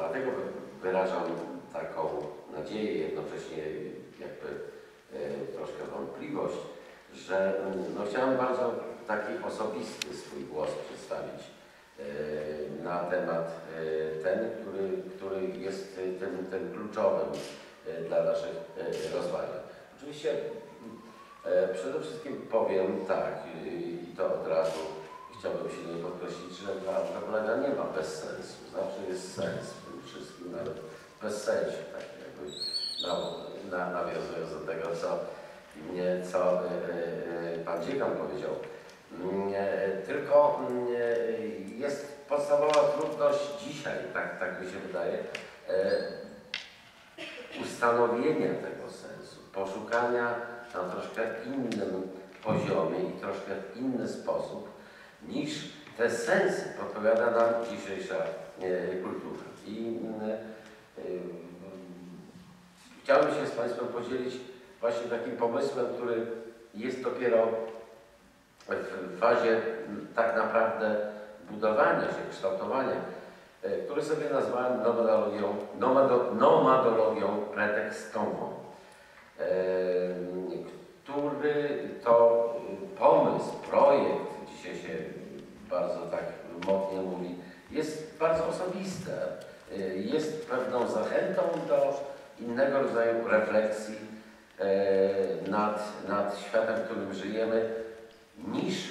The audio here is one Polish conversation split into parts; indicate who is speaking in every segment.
Speaker 1: dlatego wyrażam taką nadzieję, jednocześnie jakby e, troszkę wątpliwość, że mm, no, chciałem bardzo taki osobisty swój głos przedstawić e, na temat e, ten, który, który jest tym, tym kluczowym dla naszych rozważań. Oczywiście przede wszystkim powiem tak i, to od razu chciałbym się nie podkreślić, że dla Alfreda nie ma bez sensu. Zawsze jest sens wszystkim, bez sensu, tak jakby na, na, nawiązując do tego, co mnie, co y, y, Pan Dziekan powiedział. E, Tylko mm, e, jest podstawowa trudność dzisiaj, tak, tak mi się wydaje, e, ustanowienia tego sensu, poszukania na troszkę innym poziomie i troszkę w inny sposób niż te sensy podpowiada nam dzisiejsza e, kultura. I mm, e, chciałbym się z Państwem podzielić właśnie takim pomysłem, który jest dopiero w fazie tak naprawdę budowania się, kształtowania, e, który sobie nazwałem nomadologią, nomado, nomadologią pretekstową, e, który to e, pomysł, projekt, dzisiaj się bardzo tak mocnie mówi, jest bardzo osobiste. E, Jest pewną zachętą do innego rodzaju refleksji e, nad, nad światem, w którym żyjemy, niż,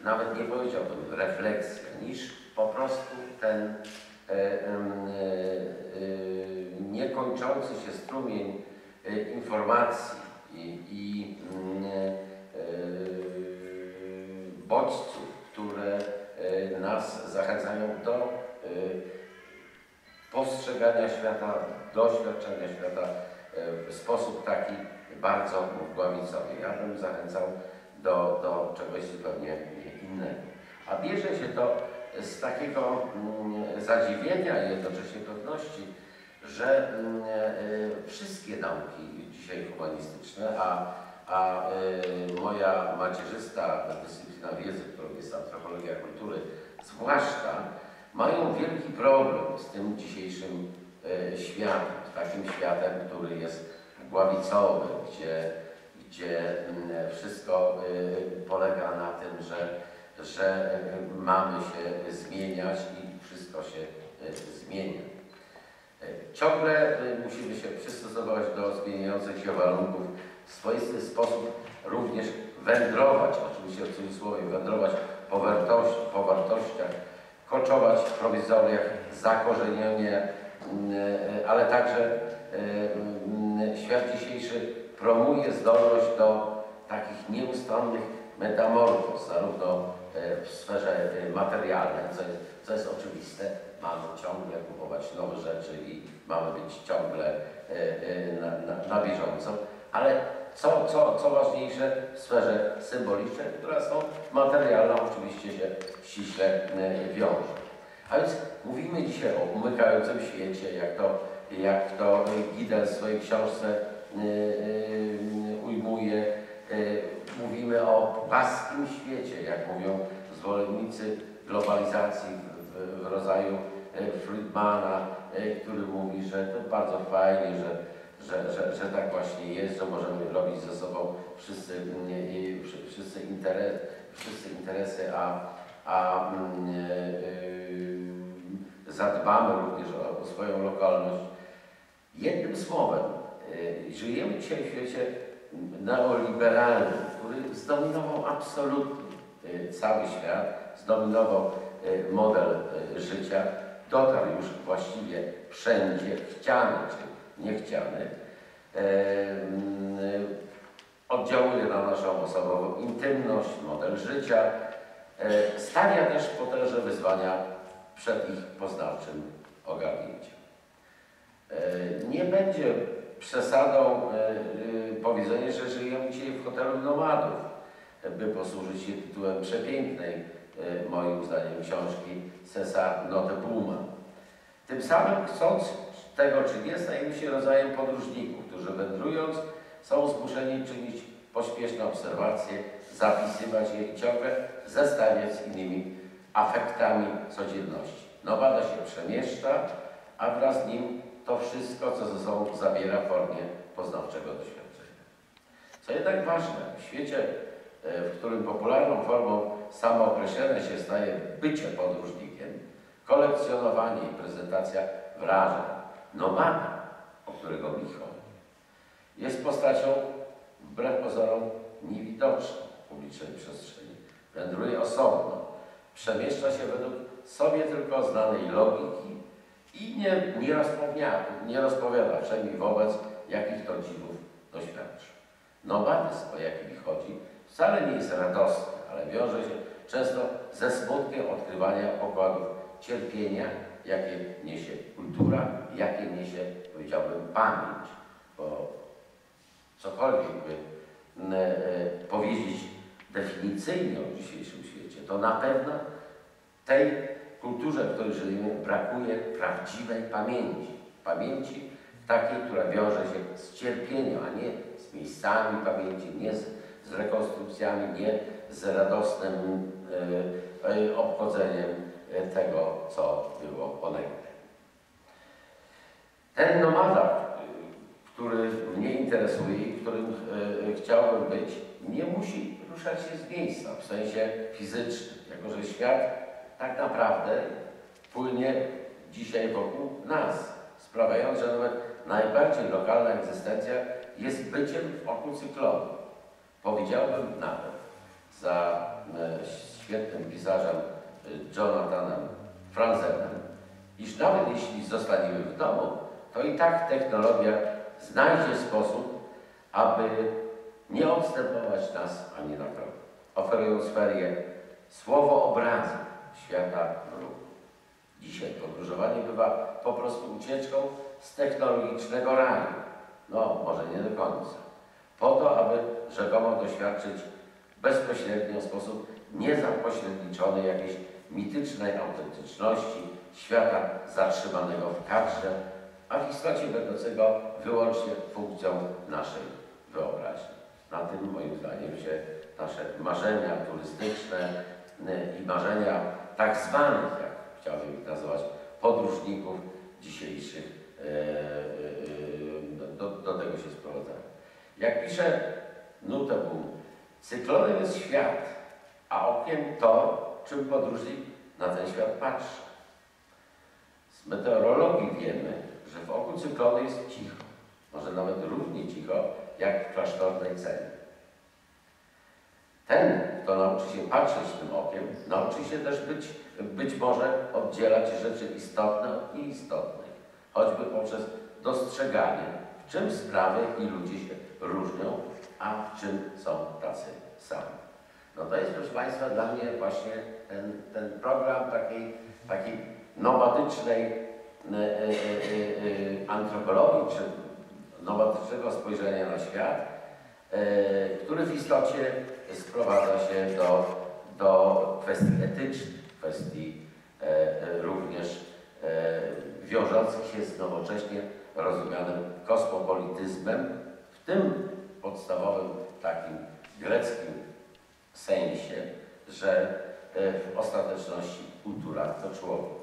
Speaker 1: e, nawet nie powiedziałbym refleksja, niż po prostu ten niekończący się strumień informacji i, i mm, e, bodźców, które e, nas zachęcają do e, postrzegania świata, doświadczenia świata e, w sposób taki bardzo mgławicowy. Ja bym zachęcał do, do czegoś zupełnie innego. A bierze się to z takiego mm, zadziwienia i jednocześnie pewności, że mm, e, wszystkie nauki dzisiaj humanistyczne, a, a e, moja macierzysta dyscyplina wiedzy, którą jest antropologia kultury, zwłaszcza mają wielki problem z tym dzisiejszym e, światem, takim światem, który jest gławicowy, gdzie, gdzie mm, wszystko e, polega na tym, że, że e, mamy się zmieniać i wszystko się zmienia. Ciągle musimy się przystosować do zmieniających się warunków, w swoisty sposób również wędrować, oczywiście w cudzysłowie, wędrować po, wartości, po wartościach, koczować w prowizoriach, zakorzenienie, e, ale także e, świat dzisiejszy promuje zdolność do takich nieustannych metamorfoz, zarówno e, w sferze e, materialnej, co jest, co jest oczywiste, mamy ciągle kupować nowe rzeczy i mamy być ciągle e, e, na, na, na bieżąco, ale co, co, co ważniejsze w sferze symbolicznej, która z tą materialną oczywiście się ściśle e, wiąże. A więc mówimy dzisiaj o umykającym świecie, jak to, jak to Gidel w swojej książce e, e, ujmuje. E, Mówimy o płaskim świecie, jak mówią zwolennicy globalizacji w, rodzaju Friedmana, który mówi, że to bardzo fajnie, że, że, że, że tak właśnie jest, że możemy robić ze sobą wszyscy, wszyscy, interes, wszyscy interesy, a, a e, zadbamy również o, o swoją lokalność. Jednym słowem, e, żyjemy dzisiaj w świecie neoliberalnym, który zdominował absolutnie e, cały świat, zdominował e, model życia, dotarł już właściwie wszędzie, chciany czy niechciany, e, mm, oddziałuje na naszą osobową intymność, model życia, e, stawia też potężne wyzwania przed ich poznawczym ogarnięciem. E, Nie będzie przesadą e, e, powiedzenie, że żyjemy dzisiaj w hotelu nomadów, by posłużyć się tytułem przepięknej, moim zdaniem, książki Cesar Notebuma. Tym samym chcąc tego czy nie, stajemy się rodzajem podróżników, którzy wędrując są zmuszeni czynić pośpieszne obserwacje, zapisywać je i ciągle zestawiać z innymi afektami codzienności. Nomada się przemieszcza, a wraz z nim to wszystko, co ze sobą zabiera w formie poznawczego doświadczenia. Co jednak ważne, w świecie, e, w którym popularną formą samookreślenia się staje bycie podróżnikiem, kolekcjonowanie i prezentacja wrażeń, nomada, o którego mi chodzi, jest postacią wbrew pozorom niewidoczną w publicznej przestrzeni. Wędruje osobno, przemieszcza się według sobie tylko znanej logiki i nie, nie, rozpowiada, nie rozpowiada przynajmniej wobec jakich to dziwów doświadczy. Nomadyzm, o jaki mi chodzi, wcale nie jest radosny, ale wiąże się często ze smutkiem odkrywania pokładów cierpienia, jakie niesie kultura, jakie niesie, powiedziałbym, pamięć. Bo cokolwiek by e, powiedzieć definicyjnie o dzisiejszym świecie, to na pewno tej kulturze, w której żyjemy, brakuje prawdziwej pamięci. Pamięci takiej, która wiąże się z cierpieniem, a nie z miejscami pamięci, nie z, z rekonstrukcjami, nie z radosnym e, e, obchodzeniem tego, co było onegdaj. Ten nomada, który mnie interesuje i którym e, chciałbym być, nie musi ruszać się z miejsca w sensie fizycznym, jako że świat tak naprawdę płynie dzisiaj wokół nas, sprawiając, że nawet najbardziej lokalna egzystencja jest byciem w oku cyklonu. Powiedziałbym nawet za e, świetnym pisarzem e, Jonathanem Franzenem, iż nawet jeśli zostaniemy w domu, to i tak technologia znajdzie sposób, aby nie odstępować nas ani na krok. Oferując ferie słowo obrazu świata ruchu. Dzisiaj podróżowanie bywa po prostu ucieczką z technologicznego raju. No, może nie do końca. Po to, aby rzekomo doświadczyć bezpośrednio w sposób niezapośredniczony jakiejś mitycznej autentyczności świata zatrzymanego w kadrze, a w istocie będącego wyłącznie funkcją naszej wyobraźni. Na tym moim zdaniem się nasze marzenia turystyczne y, i marzenia tak zwanych, jak chciałbym ich nazywać, podróżników dzisiejszych e, e, do, do tego się sprowadzają. Jak pisze Nutebu, cyklonem jest świat, a okiem to, czym podróżnik na ten świat patrzy. Z meteorologii wiemy, że w oku cyklonu jest cicho, może nawet równie cicho, jak w klasztornej celi. Ten, kto nauczy się patrzeć tym okiem, nauczy się też być, być może oddzielać rzeczy istotne od nieistotnych, choćby poprzez dostrzeganie, w czym sprawy i ludzie się różnią, a w czym są tacy sami. No to jest, proszę Państwa, dla mnie właśnie ten, ten program takiej, takiej nomadycznej e, e, e, antropologii, czy nomadycznego spojrzenia na świat, e, który w istocie sprowadza się do, do kwestii etycznych, kwestii e, również e, wiążących się z nowocześnie rozumianym kosmopolityzmem, w tym podstawowym takim greckim sensie, że w ostateczności kultura to człowiek.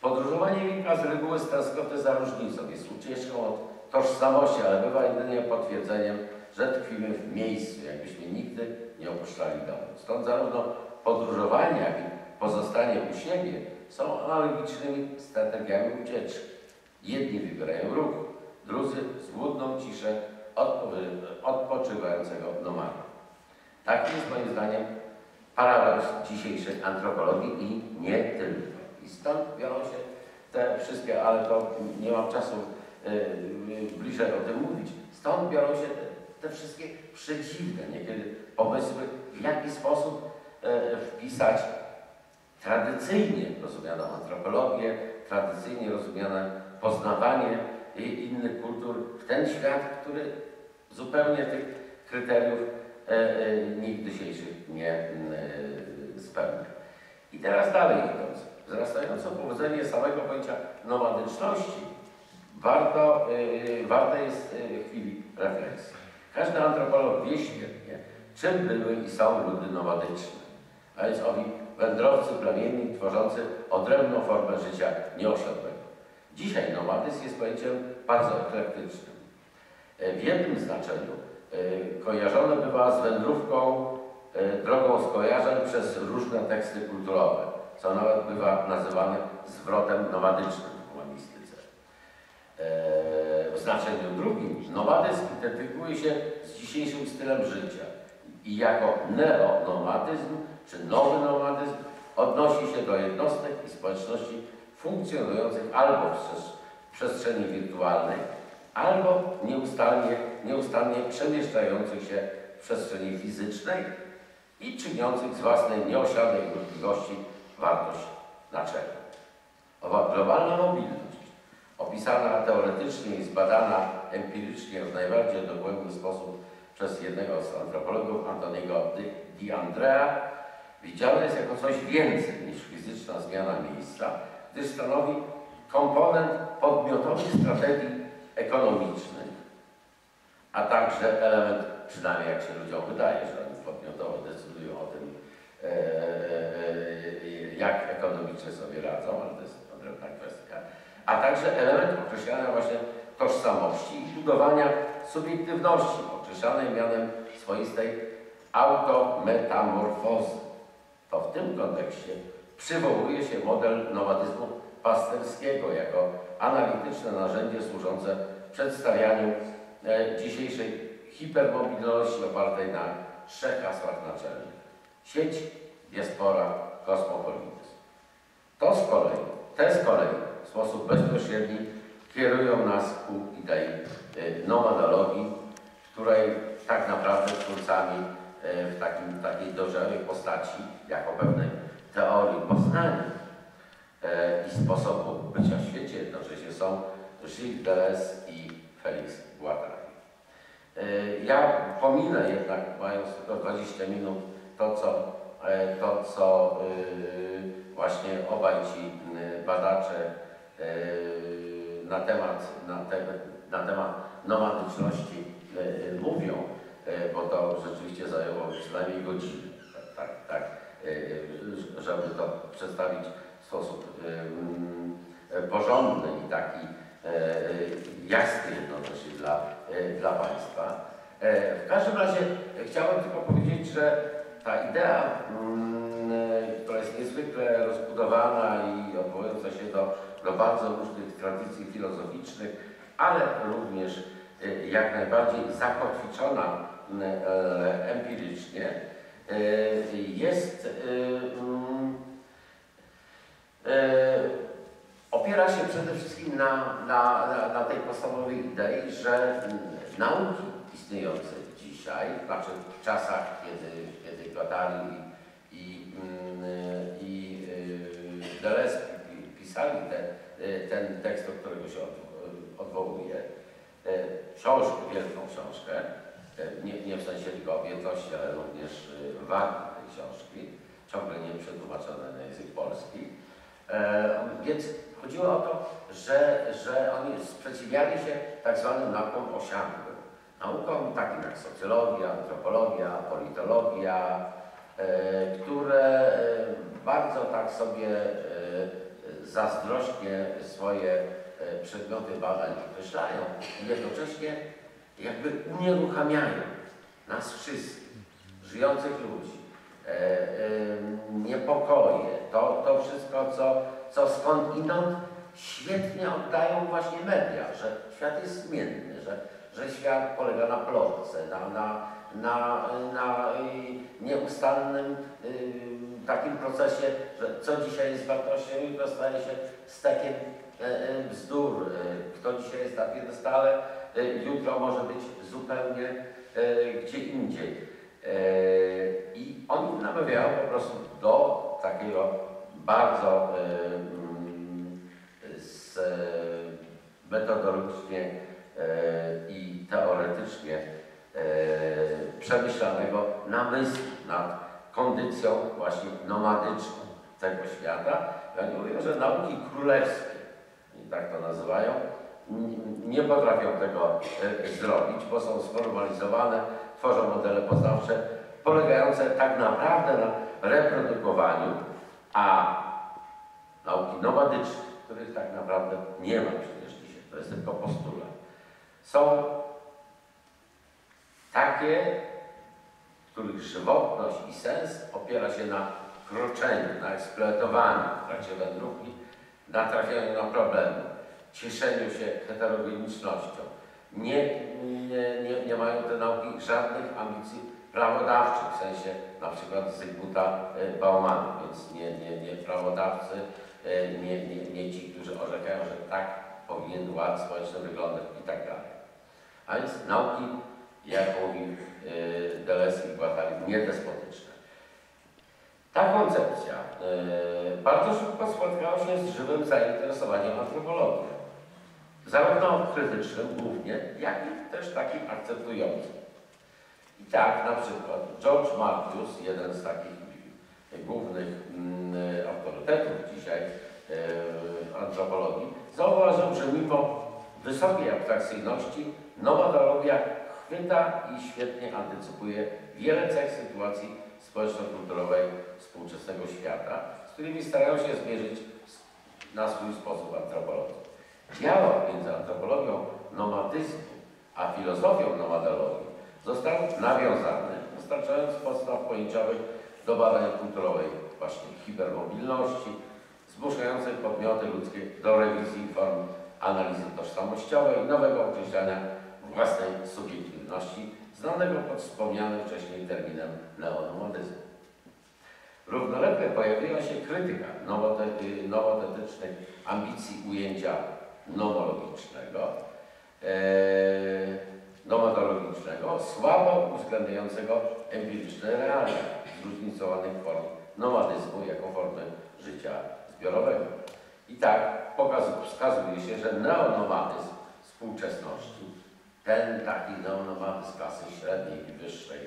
Speaker 1: Podróżowanie wynika z reguły z tęsknoty za różnicą, jest ucieczką od tożsamości, ale bywa jedynie potwierdzeniem że tkwimy w miejscu, jakbyśmy nigdy nie opuszczali domu. Stąd zarówno podróżowanie, jak i pozostanie u siebie są analogicznymi strategiami ucieczki. Jedni wybierają ruch, drudzy złudną ciszę odpoczywającego nomada. Taki jest moim zdaniem paradoks dzisiejszej antropologii i nie tylko. I stąd biorą się te wszystkie, ale to nie mam czasu bliżej o tym mówić, stąd biorą się te te wszystkie przedziwne niekiedy pomysły, w jaki sposób e, wpisać tradycyjnie rozumianą antropologię, tradycyjnie rozumiane poznawanie innych kultur w ten świat, który zupełnie tych kryteriów e, e, nigdy dzisiejszych nie e, spełnia. I teraz dalej idąc, wzrastające powodzenie samego pojęcia nomadyczności warto, warte jest e, chwili refleksji. Każdy antropolog wie świetnie, czym były i są ludy nomadyczne, a więc owi wędrowcy plemienni tworzący odrębną formę życia nieosiadłego. Dzisiaj nomadyzm jest pojęciem bardzo eklektycznym. E, w jednym znaczeniu e, kojarzone bywa z wędrówką e, drogą skojarzeń przez różne teksty kulturowe, co nawet bywa nazywane zwrotem nomadycznym. W znaczeniu drugim nomadyzm identyfikuje się z dzisiejszym stylem życia i jako neonomadyzm czy nowy nomadyzm odnosi się do jednostek i społeczności funkcjonujących albo w przestrzeni wirtualnej, albo nieustannie, nieustannie przemieszczających się w przestrzeni fizycznej i czyniących z własnej nieosiadłej możliwości wartość naczelną. Owa globalna mobilność, opisana teoretycznie i zbadana empirycznie w najbardziej dogłębny sposób przez jednego z antropologów, Antoniego Di Andrea, widziana jest jako coś więcej niż fizyczna zmiana miejsca, gdyż stanowi komponent podmiotowych strategii ekonomicznych, a także element, przynajmniej jak się ludziom wydaje, że oni podmiotowo decydują o tym, e, e, e, jak ekonomicznie sobie radzą, ale to jest odrębna kwestia, a także element określania właśnie tożsamości i budowania subiektywności, określanej mianem swoistej autometamorfozy. To w tym kontekście przywołuje się model nomadyzmu pasterskiego jako analityczne narzędzie służące przedstawianiu e, dzisiejszej hipermobilności opartej na trzech hasłach naczelnych. Sieć, diaspora, kosmopolityzm. To z kolei, te z kolei sposób bezpośredni kierują nas ku idei e, nomadologii, której tak naprawdę twórcami e, w takim, takiej dojrzałej postaci, jako pewnej teorii poznania e, i sposobu bycia w świecie jednocześnie są Gilles Deleuze i Felix Guattari. Ja pominę jednak, mając tylko 20 minut, to co, to, co właśnie obaj ci badacze na temat, na, te, na temat nomadyczności e, mówią, e, bo to rzeczywiście zajęło przynajmniej godzinę, tak, tak, tak e, żeby to przedstawić w sposób porządny i taki jasny jednocześnie dla, dla Państwa. W każdym razie chciałem tylko powiedzieć, że ta idea, jest niezwykle rozbudowana i odwołująca się do do bardzo różnych tradycji filozoficznych, ale również y, jak najbardziej zakotwiczona y, e, empirycznie, y, jest, mm, opiera się przede wszystkim na, na, na tej podstawowej idei, że nauki istniejące dzisiaj, znaczy w czasach, kiedy, kiedy Guattari i, i, mm, Deleuze pisali te, e, ten tekst, do którego się odwołuje, e, książkę, wielką książkę, e, nie, nie w sensie tylko objętości, ale również wagi tej książki, ciągle nie przetłumaczone na język polski. Więc chodziło o to, że, że oni sprzeciwiali się tak zwanym naukom osiadłym. Naukom takim jak socjologia, antropologia, politologia, które bardzo tak sobie zazdrośnie swoje e, przedmioty badań określają i jednocześnie jakby unieruchamiają nas wszystkich, żyjących ludzi, e, e, niepokoje, to, to wszystko, co, co skądinąd świetnie oddają właśnie media, że świat jest zmienny, że, że świat polega na plotce, na, na, na, na nieustannym takim procesie, że co dzisiaj jest wartością, jutro staje się stekiem e, e, bzdur. E, kto dzisiaj jest na piedestale, jutro może być zupełnie gdzie indziej. I oni namawiają po prostu do takiego bardzo z, metodologicznie i teoretycznie przemyślanego namysłu nad kondycją właśnie nomadyczną tego świata. Ja nie mówię, że nauki królewskie, i tak to nazywają, nie potrafią tego e, zrobić, bo są sformalizowane, tworzą modele poznawcze polegające tak naprawdę na reprodukowaniu, a nauki nomadyczne, których tak naprawdę nie ma przecież dzisiaj, to jest tylko postulat, są takie, których żywotność i sens opiera się na kroczeniu, na eksploatowaniu w trakcie wędrówki, na trafianiu na problemy, cieszeniu się heterogenicznością. Nie, nie, nie, nie mają te nauki żadnych ambicji prawodawczych, w sensie na przykład Zygmunta e, Baumana, więc nie, nie, nie prawodawcy, e, nie, nie, nie ci, którzy orzekają, że tak powinien ład społeczny wyglądać i tak dalej. A więc nauki, jak mówi e, Deleuze i Guattari, niedespotyczne. Ta koncepcja bardzo szybko spotkała się z żywym zainteresowaniem antropologią. Zarówno krytycznym głównie, jak i też takim akceptującym. I tak na przykład George Marcus, jeden z takich głównych mm, autorytetów dzisiaj e, antropologii, zauważył, że mimo wysokiej abstrakcyjności nomadologia chwyta i świetnie antycypuje wiele cech sytuacji społeczno-kulturowej współczesnego świata, z którymi starają się zmierzyć na swój sposób antropologii. Dialog między antropologią nomadyzmu a filozofią nomadologii został nawiązany, dostarczając podstaw pojęciowych do badań kulturowej właśnie hipermobilności, zmuszającej podmioty ludzkie do rewizji form analizy tożsamościowej i nowego określania własnej subiektywności, znanego pod wspomnianym wcześniej terminem neonomadyzmu. Równolegle pojawiła się krytyka nowotetycznych ambicji ujęcia nomologicznego, e, nomadologicznego, słabo uwzględniającego empiryczne realia zróżnicowanych form nomadyzmu jako formy życia zbiorowego. I tak wskazuje się, że neonomadyzm współczesności, ten taki neonomadyzm klasy średniej i wyższej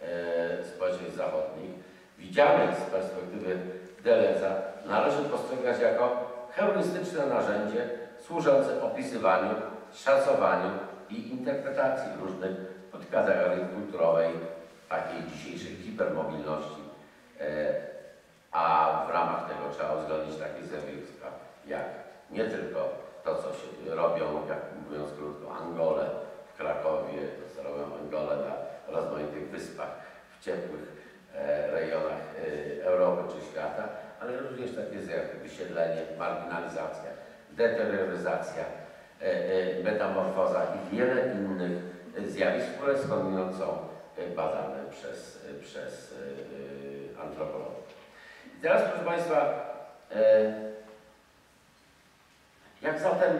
Speaker 1: e, społeczeństw zachodnich, widziany z perspektywy Deleza, należy postrzegać jako heurystyczne narzędzie służące opisywaniu, szacowaniu i interpretacji różnych podkategorii kulturowej takiej dzisiejszej hipermobilności, e, a w ramach tego trzeba uwzględnić takie zjawiska jak nie tylko to, co się robią, jak mówiąc krótko, Angole Krakowie, robią Angole na rozmaitych wyspach w ciepłych e, rejonach e, Europy czy świata, ale również takie zjawiska, wysiedlenie, marginalizacja, deterioryzacja, E, metamorfoza i wiele innych zjawisk, które skądinąd są badane przez, przez antropologów. I teraz, proszę Państwa, jak zatem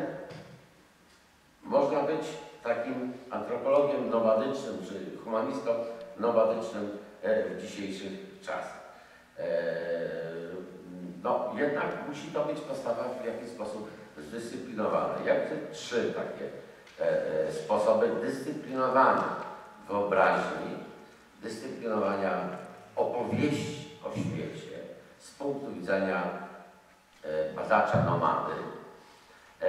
Speaker 1: można być takim antropologiem nomadycznym, czy humanistą nomadycznym w dzisiejszych czasach? No, jednak musi to być postawa w jakiś sposób zdyscyplinowane. Jak te trzy takie e, e, sposoby dyscyplinowania wyobraźni, dyscyplinowania opowieści o świecie z punktu widzenia e, badacza nomady e,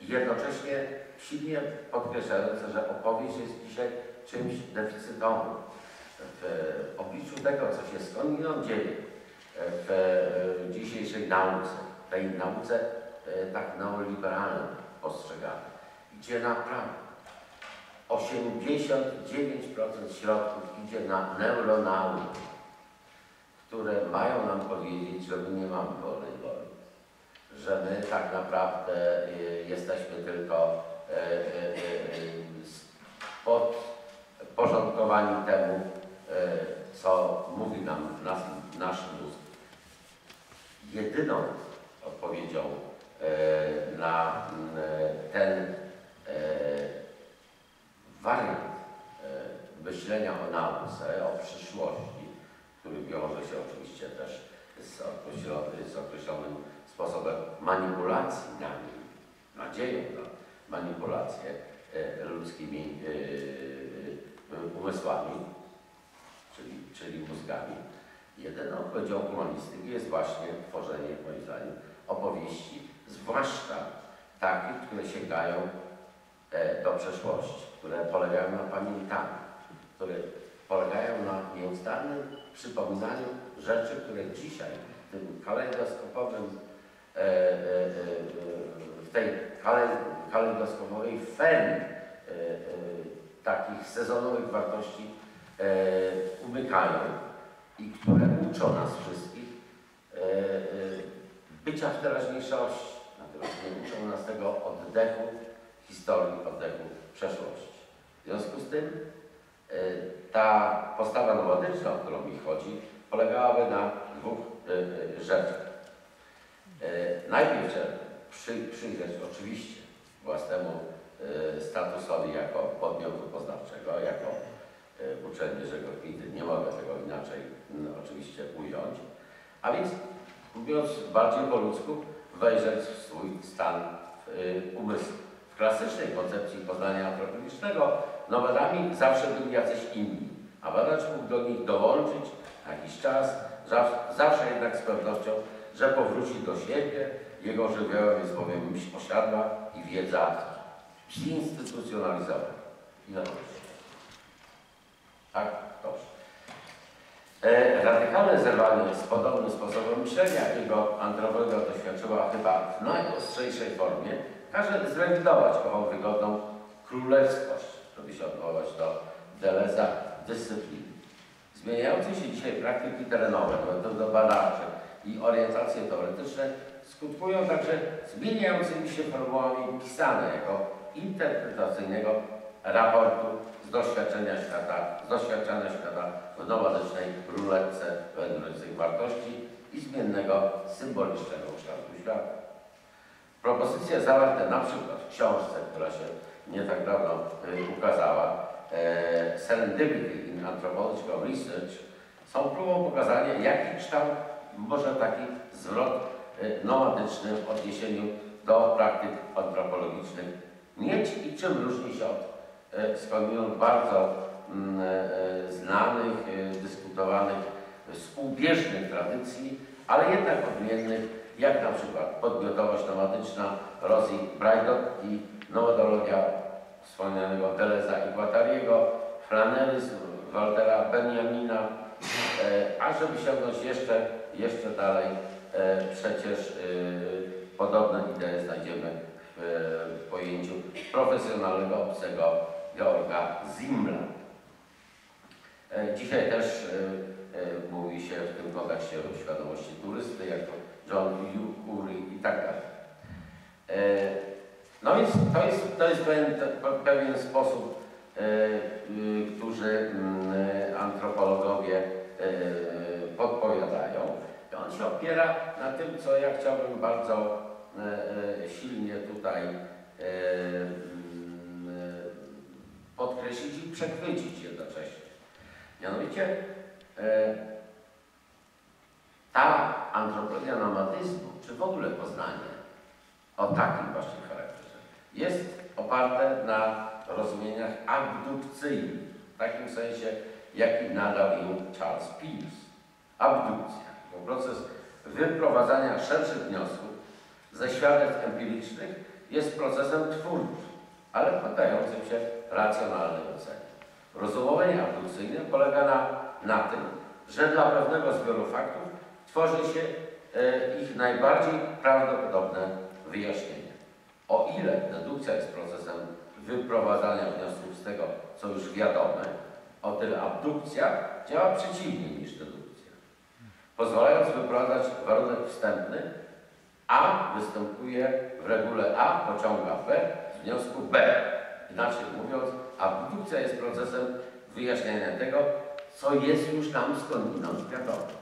Speaker 1: jednocześnie silnie podkreślające, że opowieść jest dzisiaj czymś deficytowym. W obliczu tego, co się skądinąd dzieje w dzisiejszej nauce, tej nauce E, tak neoliberalnym postrzegane, gdzie naprawdę 89% środków idzie na neuronauki, które mają nam powiedzieć, że my nie mamy wolnej woli, że my tak naprawdę e, jesteśmy tylko podporządkowani temu, co mówi nam nasz, mózg. Jedyną odpowiedzią E, na ten e, wariant e, myślenia o nauce, o przyszłości, który wiąże się oczywiście też z, z określonym sposobem manipulacji nami, nadzieją na manipulację ludzkimi umysłami, czyli, czyli mózgami. Jedyną odpowiedzią humanistyki jest właśnie tworzenie, moim zdaniem, opowieści zwłaszcza takich, które sięgają e, do przeszłości, które polegają na pamiętaniu, które polegają na nieustannym przypominaniu rzeczy, które dzisiaj w tym kalejdoskopowym, e, e, e, tej kale- kalejdoskopowej ferii e, e, takich sezonowych wartości e, umykają i które uczą nas wszystkich e, e, bycia w teraźniejszości. Natomiast nie uczą nas tego oddechu historii, oddechu przeszłości. W związku z tym ta postawa nomadyczna, o którą mi chodzi, polegałaby na dwóch rzeczach. Najpierw przy, przyjrzeć oczywiście własnemu e, statusowi jako podmiotu poznawczego, jako e, uczelnie Żegowity, nie mogę tego inaczej no, oczywiście ująć. A więc, mówiąc bardziej po ludzku, wejrzeć w swój stan e, umysłu. W klasycznej koncepcji poznania antropologicznego nomadami zawsze byli jacyś inni, a badacz mógł do nich dołączyć na jakiś czas, zaw- zawsze jednak z pewnością, że powróci do siebie, jego żywiołem jest bowiem myśl osiadła i wiedza zinstytucjonalizowana. I na. Tak? Dobrze. E, radykalne zerwanie z podobnym sposobem myślenia, jakiego antropologia doświadczyła chyba w najostrzejszej formie, każe zrewidować ową wygodną królewskość, żeby się odwołać do Deleza, dyscypliny. Zmieniające się dzisiaj praktyki terenowe, metody badawcze i orientacje teoretyczne skutkują także zmieniającymi się formułami pisane jako interpretacyjnego raportu z doświadczenia świata, z doświadczenia świata w nomadycznej ruletce wędrujących wartości i zmiennego symbolicznego kształtu świata. Propozycje zawarte na przykład w książce, która się nie tak dawno y, ukazała, e, Serendipity in Anthropological Research, są próbą pokazania, jaki kształt może taki zwrot y, nomadyczny w odniesieniu do praktyk antropologicznych. Mieć i czym różni się od e, skądinąd bardzo mm, e, znanych, e, dyskutowanych, współbieżnych tradycji, ale jednak odmiennych, jak na przykład podmiotowość nomadyczna Rosie Braidot i nomadologia wspomnianego Deleza i Guattariego, flaneryzm Waltera Benjamina, e, a żeby sięgnąć jeszcze, jeszcze dalej, e, przecież e, podobne idee znajdziemy w, pojęciu profesjonalnego obcego Georga Zimla. E, Dzisiaj też e, e, mówi się w tym kontekście o świadomości turysty, jako John Urey i tak dalej. E, No więc to jest, to jest pewien, pe- pewien sposób, e, który mm, e, antropologowie e, podpowiadają. On się opiera na tym, co ja chciałbym bardzo e, e, silnie tutaj e, mm, podkreślić i przechwycić jednocześnie. Mianowicie ta antropologia nomadyzmu, czy w ogóle poznanie o takim właśnie charakterze, jest oparte na rozumieniach abdukcyjnych, w takim sensie, jaki nadał im Charles Peirce. Abdukcja to proces wyprowadzania szerszych wniosków ze świadectw empirycznych jest procesem twórczym, ale poddającym się racjonalnej ocenie. Rozumowanie abdukcyjne polega na, na tym, że dla pewnego zbioru faktów tworzy się e, ich najbardziej prawdopodobne wyjaśnienie. O ile dedukcja jest procesem wyprowadzania wniosków z tego, co już wiadome, o tyle abdukcja działa przeciwnie niż dedukcja. Pozwalając wyprowadzać warunek wstępny, A występuje w regule A pociąga B z wniosku B. Inaczej mówiąc, abdukcja jest procesem wyjaśniania tego, co jest już nam skądinąd wiadome.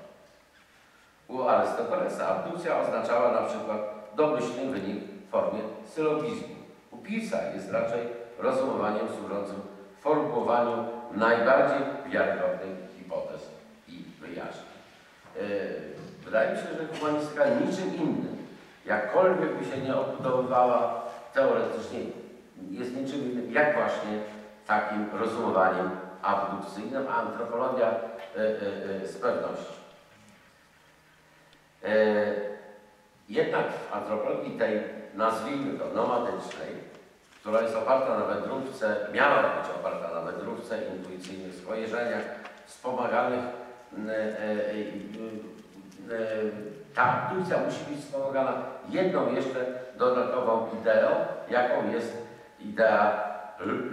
Speaker 1: U Arystotelesa abdukcja oznaczała na przykład domyślny wynik w formie sylogizmu. U Pisa jest raczej rozumowaniem służącym formułowaniu najbardziej wiarygodnych hipotez i wyjaśnień. Yy, Wydaje mi się, że humanistyka niczym innym, jakkolwiek by się nie obudowywała teoretycznie, jest niczym innym, jak właśnie takim rozumowaniem abdukcyjnym, a antropologia yy, yy, z pewnością. E, Jednak w antropologii tej, nazwijmy to nomadycznej, która jest oparta na wędrówce, miała być oparta na wędrówce, intuicyjnych spojrzeniach, wspomaganych. E, Ta intuicja musi być wspomagana jedną jeszcze dodatkową ideą, jaką jest idea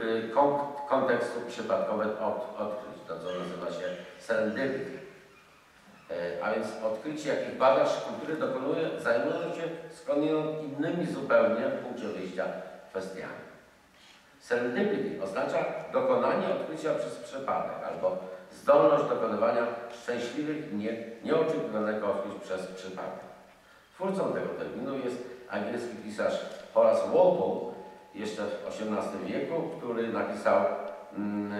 Speaker 1: y, kon- kontekstu przypadkowych od, odkryć, to co nazywa się serendipity. E, A więc odkrycie, jakich badacz kultury dokonuje, zajmują się skądinąd innymi zupełnie w punkcie wyjścia kwestiami. Serendipity oznacza dokonanie odkrycia przez przypadek albo zdolność dokonywania szczęśliwych i nie, nieoczekiwanego odkryć przez przypadek. Twórcą tego terminu jest angielski pisarz Horace Walpole, jeszcze w XVIII wieku, który napisał, mm, e,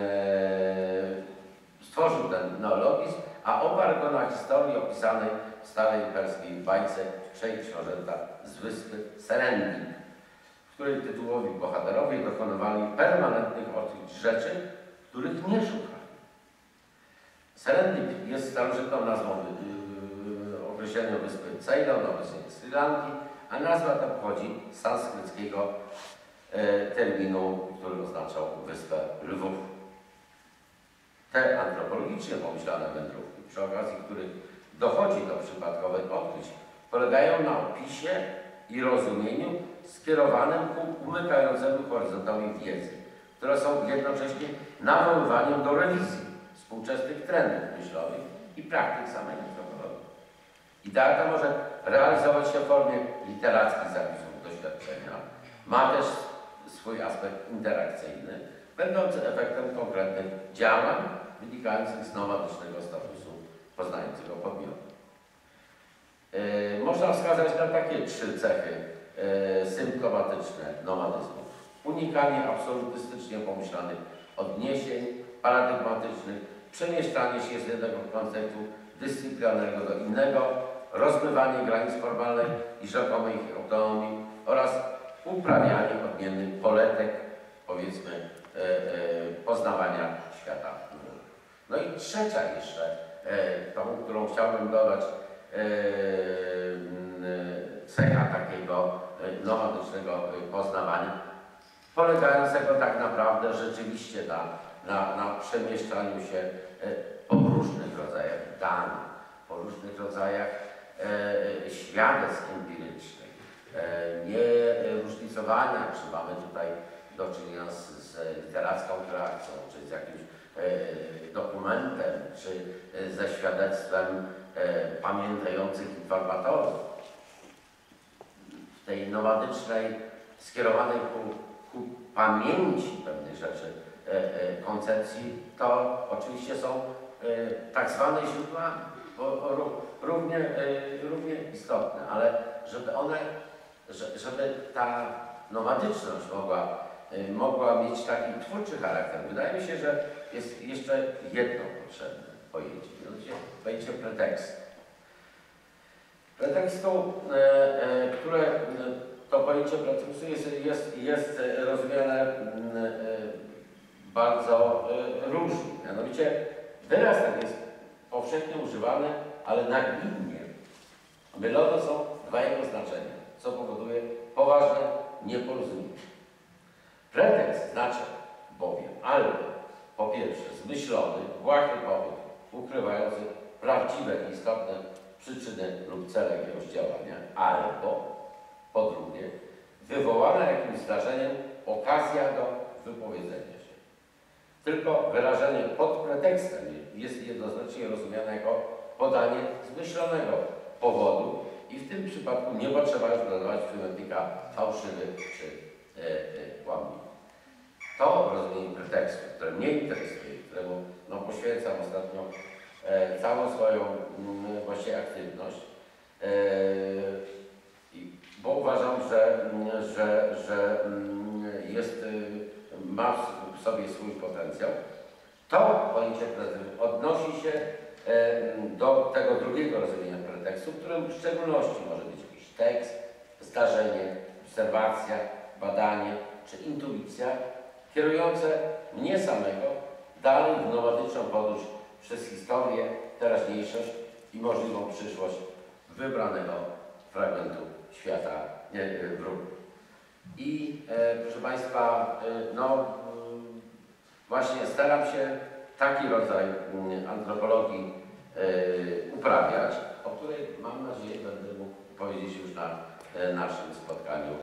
Speaker 1: stworzył ten neologizm, a oparł go na historii opisanej w starej perskiej bajce Trzej Książęta z wyspy Serendip, której tytułowi bohaterowie dokonywali permanentnych odkryć rzeczy, których nie szukali. Serendip jest starożytną nazwą yy, określenia wyspy Ceylon, obecnie Sri Lanki, a nazwa ta pochodzi z sanskryckiego e, terminu, który oznaczał wyspę lwów. Te antropologicznie pomyślane wędrówki, przy okazji których dochodzi do przypadkowych odkryć, polegają na opisie i rozumieniu skierowanym ku umykającemu horyzontowi wiedzy, które są jednocześnie nawoływaniem do rewizji współczesnych trendów myślowych i praktyk samej antropologii. Idea ta może realizować się w formie literackich zapisów doświadczenia. Ma też swój aspekt interakcyjny, będący efektem konkretnych działań wynikających z nomadycznego statusu poznającego podmiotu. Yy, można wskazać na takie trzy cechy yy, symptomatyczne nomadyzmu. Unikanie absolutystycznie pomyślanych odniesień paradygmatycznych, przemieszczanie się z jednego konceptu dyscyplinarnego do innego, rozmywanie granic formalnej i rzekomej ich autonomii oraz uprawianie odmiennych poletek, powiedzmy, e, e, poznawania świata. No i trzecia jeszcze, e, tą, którą chciałbym dodać, e, cecha takiego e, nomadycznego e, poznawania, polegającego tak naprawdę rzeczywiście na, na, na przemieszczaniu się e, po różnych rodzajach danych, po różnych rodzajach e, świadectw empirycznych, e, nie różnicowania, czy mamy tutaj do czynienia z, z literacką kreacją, czy z jakimś e, dokumentem, czy e, ze świadectwem e, pamiętających informatorów. Tej nomadycznej, skierowanej ku, ku pamięci pewnych rzeczy, e, e, koncepcji, to oczywiście są e, tak zwane źródła równie, równie istotne, ale żeby one, że- żeby ta nomadyczność mogła, mogła mieć taki twórczy charakter, wydaje mi się, że jest jeszcze jedno potrzebne pojęcie, mianowicie pojęcie pretekstu. Pretekstu, e, e, które e, to pojęcie pretekstu jest, jest, jest rozumiane mm, bardzo różnie. Mianowicie wyraz ten jest powszechnie używany, ale nagminnie mylone są dwa jego znaczenia, co powoduje poważne nieporozumienie. Pretekst znaczy bowiem albo po pierwsze zmyślony, błahy pobyt, ukrywający prawdziwe, istotne przyczyny lub cele jakiegoś działania, albo po drugie wywołana jakimś zdarzeniem okazja do wypowiedzenia się. Tylko wyrażenie pod pretekstem jest jednoznacznie rozumiane jako podanie zmyślonego powodu i w tym przypadku nie potrzeba już dodawać prymetyka fałszywy czy e, kłamliwy. To rozumienie pretekstu, które mnie interesuje, któremu no, poświęcam ostatnio całą swoją mm, właściwie aktywność, e, bo uważam, że, mm, że, że mm, jest, y, ma w sobie swój potencjał. To pojęcie odnosi się e, do tego drugiego rozumienia pretekstu, którym w szczególności może być jakiś tekst, zdarzenie, obserwacja, badanie czy intuicja kierujące mnie samego dalej w nomadyczną podróż przez historię, teraźniejszość i możliwą przyszłość wybranego fragmentu świata e, wróg. I e, proszę Państwa, e, no właśnie staram się taki rodzaj antropologii e, uprawiać, o której mam nadzieję będę mógł powiedzieć już na e, naszym spotkaniu